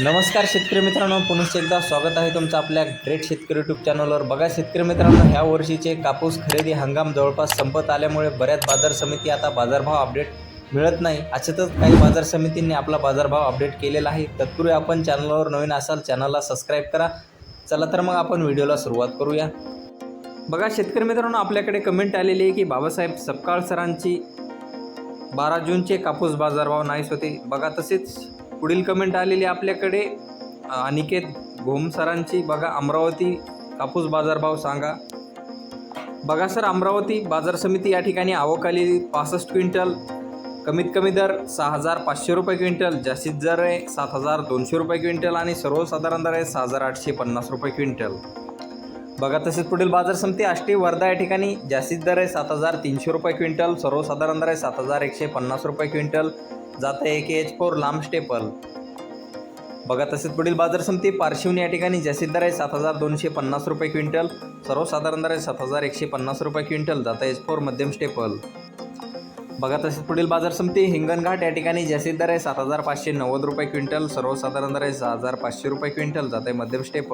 नमस्कार शेतकरी मित्रांनो पुन्हा एकदा स्वागत आहे तुमचं आपल्या ग्रेट शेतकरी यूट्यूब चॅनलवर बघा शेतकरी मित्रांनो ह्या वर्षीचे कापूस खरेदी हंगाम जवळपास संपत आल्यामुळे बऱ्याच बाजार समिती आता बाजारभाव अपडेट मिळत नाही. अशातच काही बाजार समितींनी आपला बाजारभाव अपडेट केलेला आहे. तत्पूर्वी आपण चॅनलवर नवीन असाल चॅनलला सबस्क्राईब करा. चला तर मग आपण व्हिडिओला सुरुवात करूया. बघा शेतकरी मित्रांनो आपल्याकडे कमेंट आलेली आहे की बाबासाहेब सपकाळ सरांची बारा जूनचे कापूस बाजारभाव नाहीच होते. बघा तसेच पुढील कमेंट आलेली आपल्याकडे. अनिकेत घोम सरांची बघा अमरावती कापूस बाजारभाव सांगा. बघा सर अमरावती बाजार समिती या ठिकाणी आवकाली पासष्ट क्विंटल. कमीत कमी दर सहा हजार पाचशे रुपये क्विंटल जास्तीत दर आहे सात हजार दोनशे रुपये क्विंटल आणि सर्वसाधारण दर आहे सहा हजार आठशे पन्नास रुपये क्विंटल. बघा तसेच पुढील बाजार समिती आष्टी वर्धा या ठिकाणी जास्तीत दर आहे सात हजार तीनशे रुपये क्विंटल सर्वसाधारण दर आहे सात हजार एकशे पन्नास रुपये क्विंटल. जात आहे एक एच फोर लांब स्टेपल. बघा तसेच पुढील बाजार समिती पारशिवनी या ठिकाणी जास्तीत दर आहे सात हजार दोनशे पन्नास रुपये क्विंटल. सर्वसाधारण दर आहे सात हजार एकशे पन्नास रुपये क्विंटल जात एच फोर मध्यम स्टेपल. बघा तसेच पुढील बाजार समिती हिंगणघाट या ठिकाणी जास्तीत दर आहे सात हजार पाचशे नव्वद रुपये क्विंटल सर्वसाधारण दर आहे सहा हजार पाचशे रुपये क्विंटल जात आहे मध्यम स्टेपल.